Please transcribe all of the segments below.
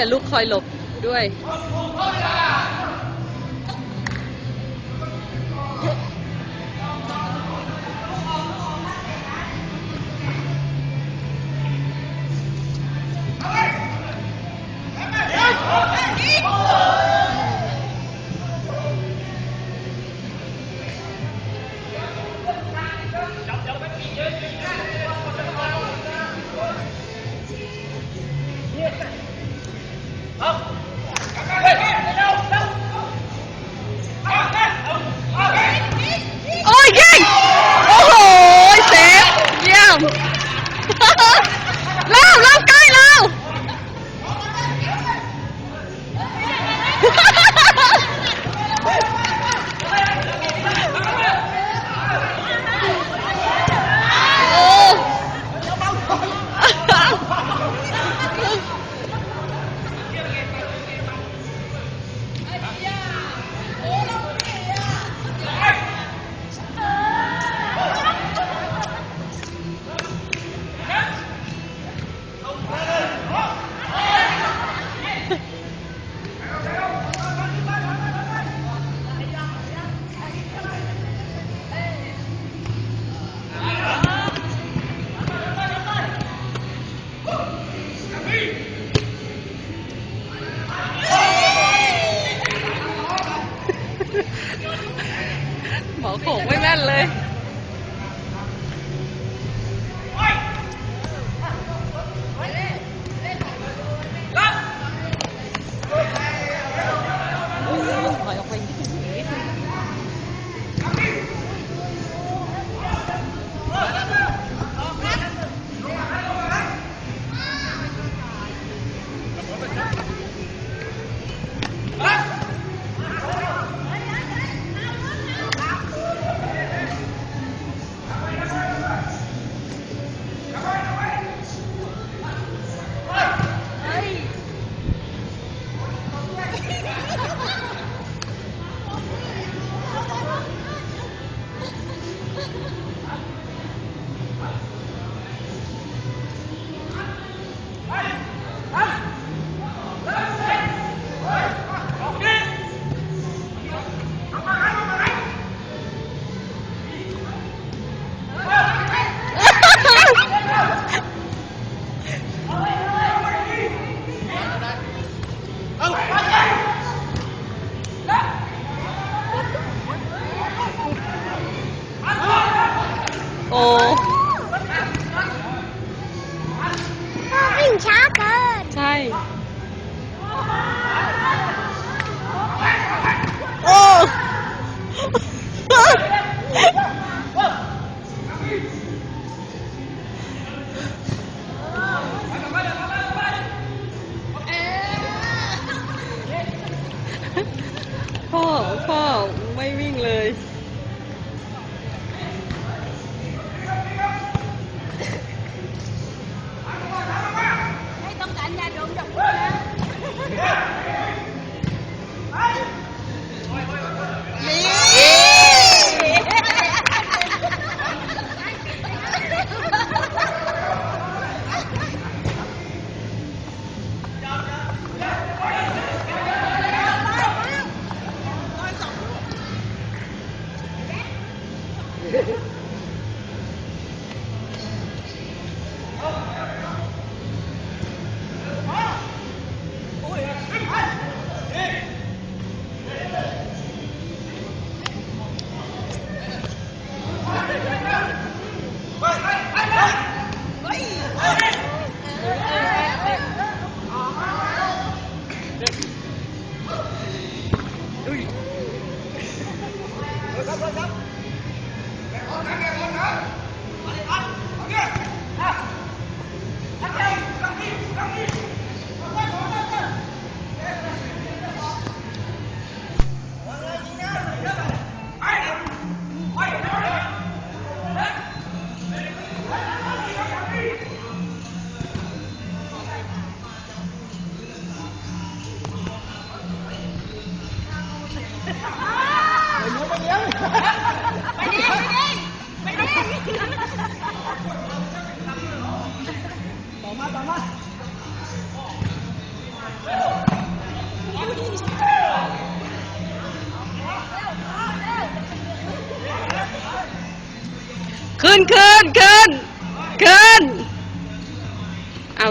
แต่ลูกคอยหลบด้วย Oh!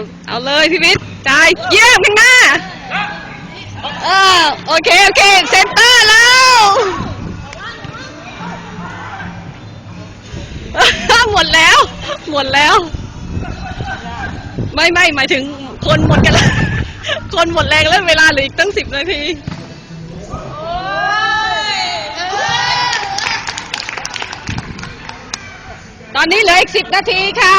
เอาเอาเลยพี่วิทย์จ่ายเยี่ยมข้างหน้าเออโอเค โอเค เซนเตอร์แล้วหมดแล้ว หมดแล้ว ไม่ไม่หมายถึงคนหมดกันแล้ว คนหมดแรงแล้วเวลาเหลืออีกตั้งสิบนาทีตอนนี้เหลืออีกสิบนาทีค่ะ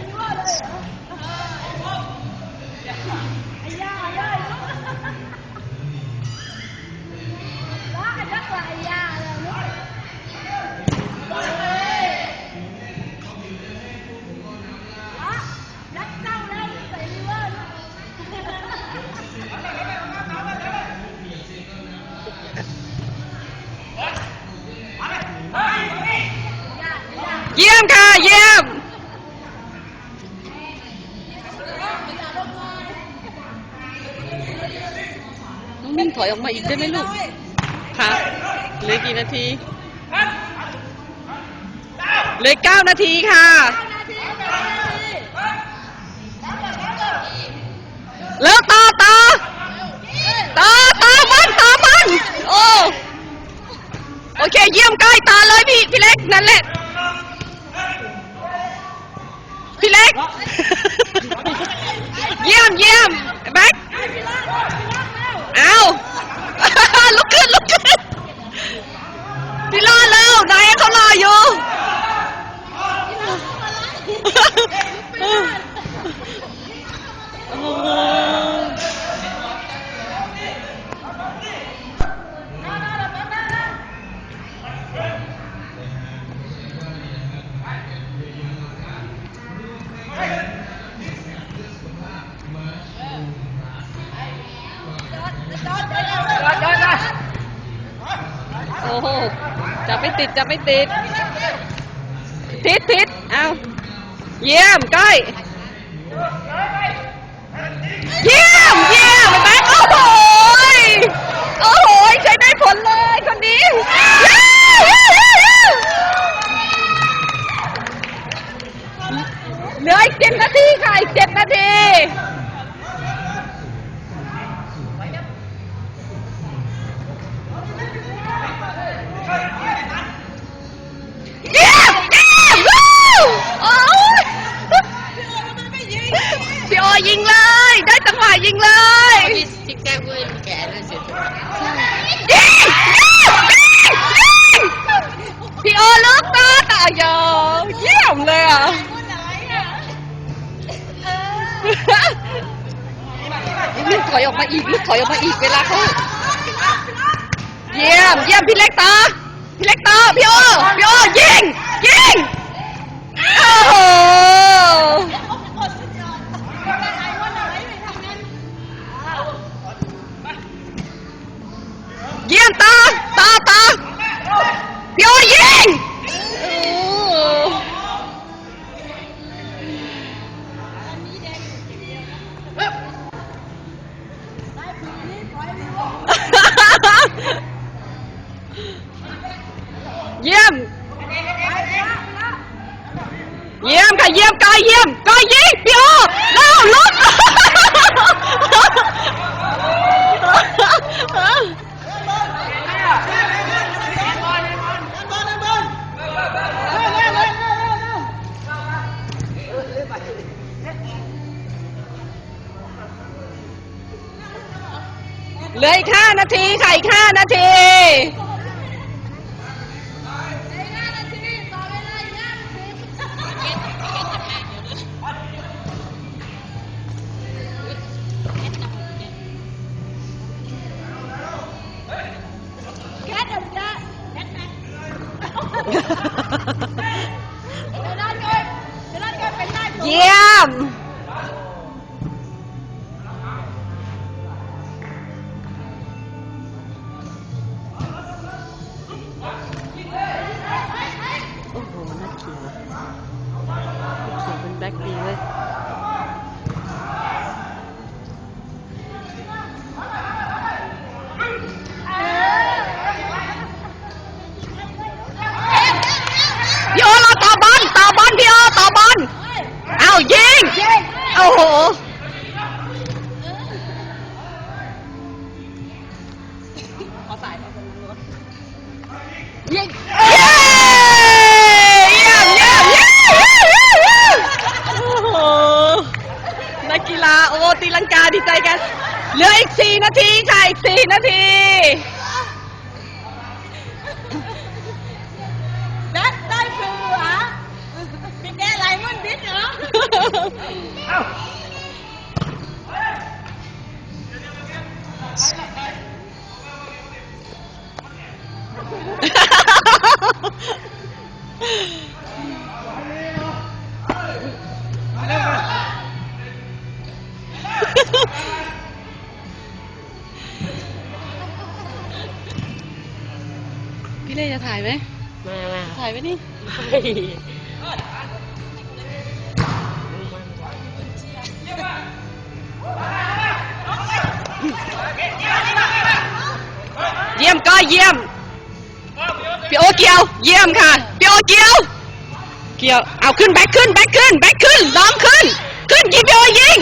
เยี่ยมค่ะ เยี่ยม น้องนิ่งถอยออกมาอีกได้ไหมลูกค่ะเหลือกี่นาทีเหลือเก้านาทีค่ะ แล้วต่อต่อต่อต่อมันต่อมันโอ้โอเค เยี่ยมใกล้ตาเลยพี่ พี่เล็ก นั่นแหละ พี่ เล็กเยี่ยมเยี่ยมแบ็คเอาลุกขึ้นลุกขึ้นพี่รอดแล้วนายเขารออยู่ ติดจะไม่ติด ทิศทิศเอาเยี่ยม ก้อย ถอยออกมาอีกลูกถอยออกมาอีกเวลาเขาเยี่ยมเยี่ยมพี่เล็กตาพี่เล็กตาพี่โอพี่โอยิงยิงโอ้โหเยี่ยมตา เหลืออีกห้านาทีค่ะอีกห้านาทีแค่เดินจะแค่แค่เดี๋ยวนั่นก็เดี๋ยวนั่นก็เป็นหน้าเยี่ยม โอ้ พี่เล่จะถ่ายไหมมามาถ่ายไว้นี่เฮ้ยเยี่ยมก็เยี่ยมพี่โอเกียว เยี่ยมค่ะพี่โอเกียว เกียว เอาขึ้นแบ็คขึ้นแบ็คขึ้นแบ็คขึ้นล้อมขึ้น ขึ้นยิงพี่โอยิง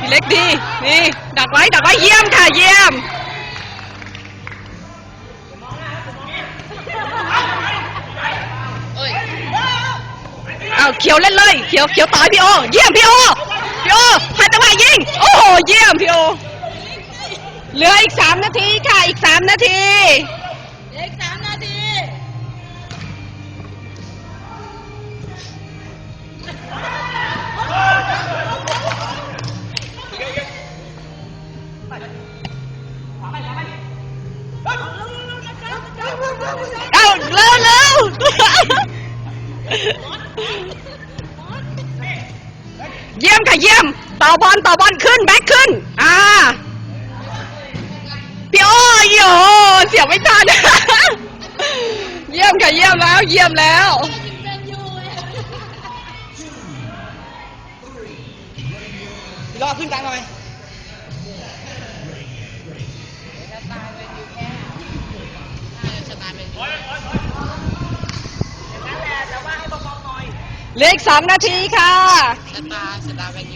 พี่เล็กดีนี่ดักไว้ดักไว้เยี่ยมค่ะเยี่ยมเอาเขียวเล่นเลยเขียวเขียวต่อยพี่โอเยี่ยมพี่โอพี่โอหาจังหวะยิงโอ้โหเยี่ยมพี่โอเหลืออีกสามนาทีค่ะอีกสามนาที อบอลต่อบอลขึ้นแบ็คขึ้น อ่าพี่โอ้ยโอ้เสียไม่ทัน เยี่ยมค่ะเยี่ยมแล้ว เยี่ยมแล้ว รอขึ้นกลางหน่อยเลืออีกสองนาทีค่ะ สตาร์สตาร์แมนยู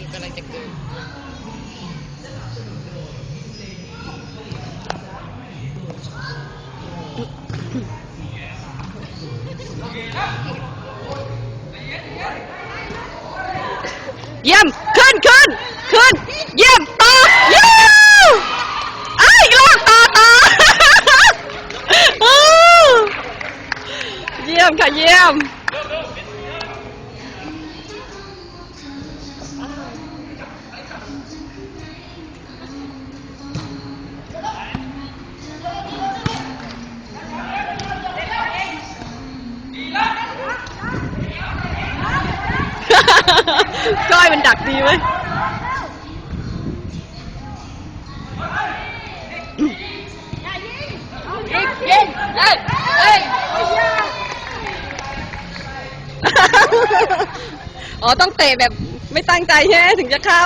เยี่ยม ขึ้นขึ้นขึ้น เยี่ยมตาเยี่ยมไอ้ยอีกรอบต่อต่ออู้เยี่ยมค่ะเยี่ยม ก้อยมันดักดีไหมยิงยิงเอ้ยเอ้ยอ๋อ ต้องเตะแบบไม่ตั้งใจใช่ไหมถึงจะเข้า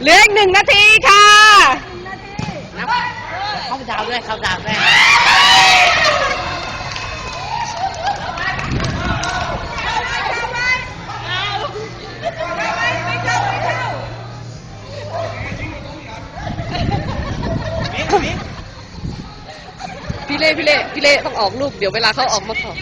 เหลืออีกหนึ่งนาทีค่ะ เข้าดาวด้วยเข้าดาวด้วย ล่พี่เล่พี่เล่ต้องออกลูกเดี๋ยวเวลาเขาออกมาขอเ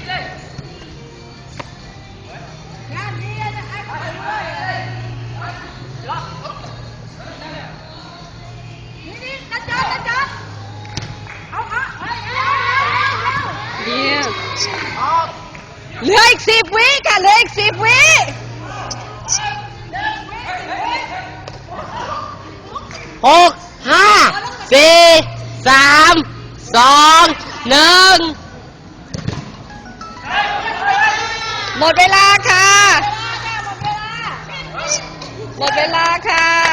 นี่ยเหลืออีกสิบวิค่ะเหลืออีกสิบวิหกห้าสี่สามสอง หนึ่งหมดเวลาค่ะ หมดเวลาค่ะ